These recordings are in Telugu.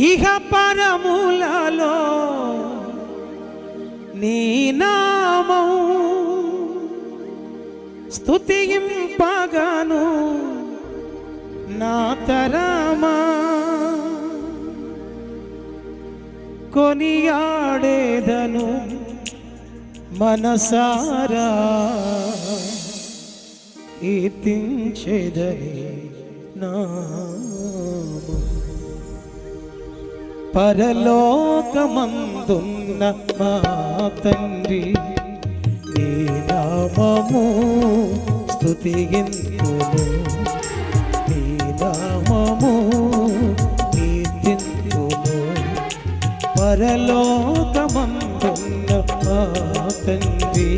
ఇహ పరములలో నీ నామం స్తుతింపగను నా తరమా. కొనియాడేదను మనసారా కీర్తించేదని నా పరలోకమందున్న మా తండ్రి నీ నామము స్తుతిగింతును నీ నామము కీర్తింతును పరలోకమందున్న మా తండ్రి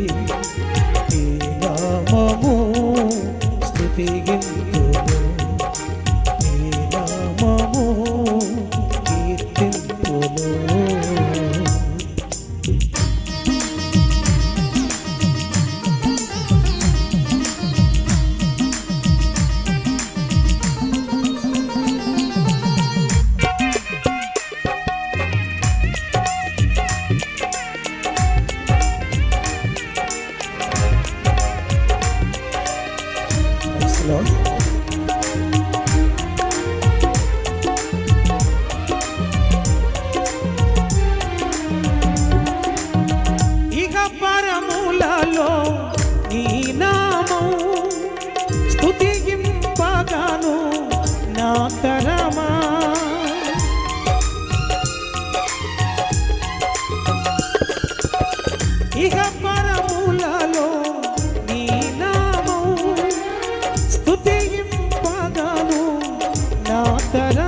నా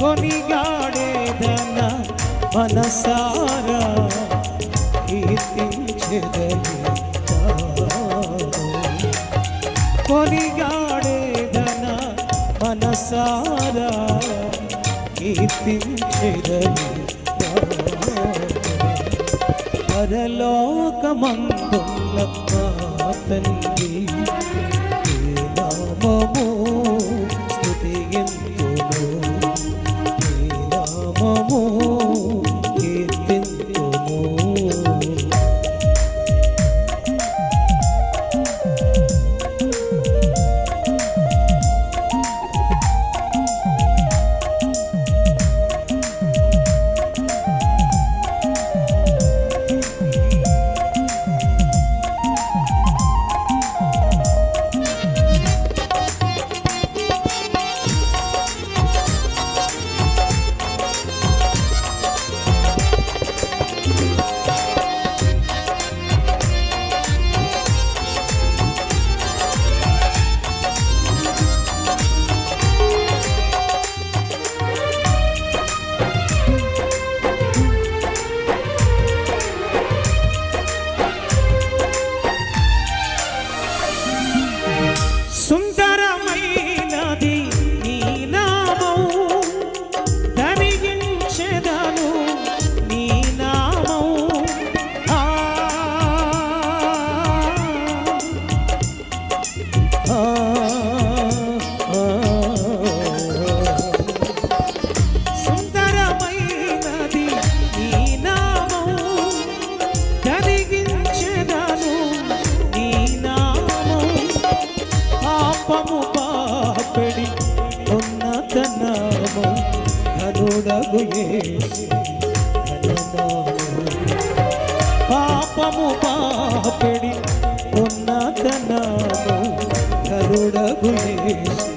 కొనిగాడేదన మనసారా? కీర్తించదని కొనిగాడేదన మనసారా? కీర్తించదని పరలోకమందున్న మా తండ్రి పాపెడి ఉన్నత నామం ధనుడగు పాపము పాపడి ఉన్నత నామం ధనుడగు యేసు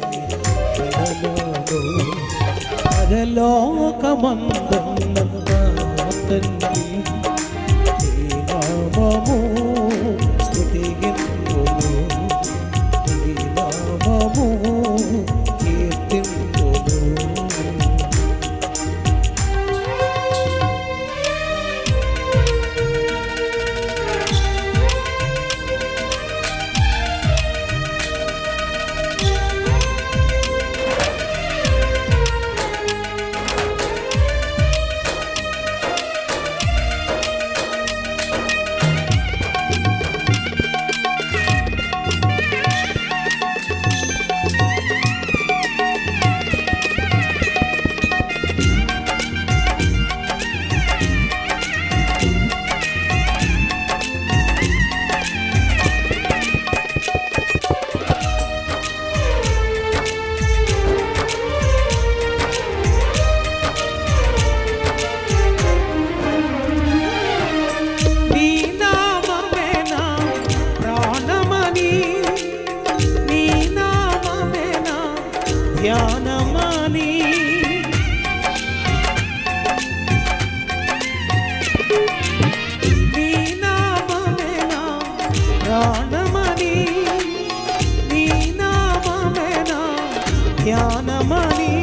ధ్యానమని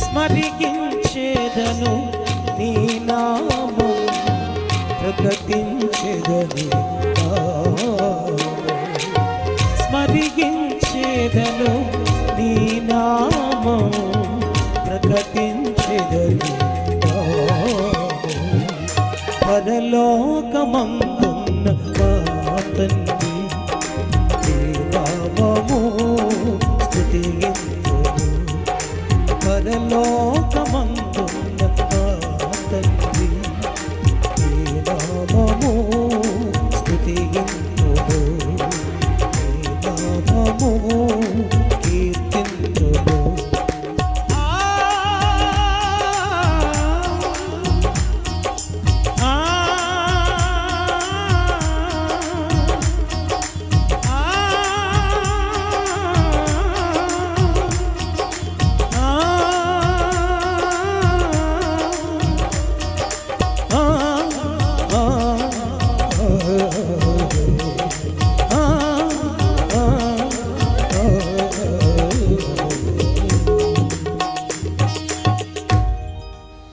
స్మరించేదను నీ నామం ప్రకటించేదని స్మరించేదను నీ నామం ప్రకటించేదని. పరలోకమందు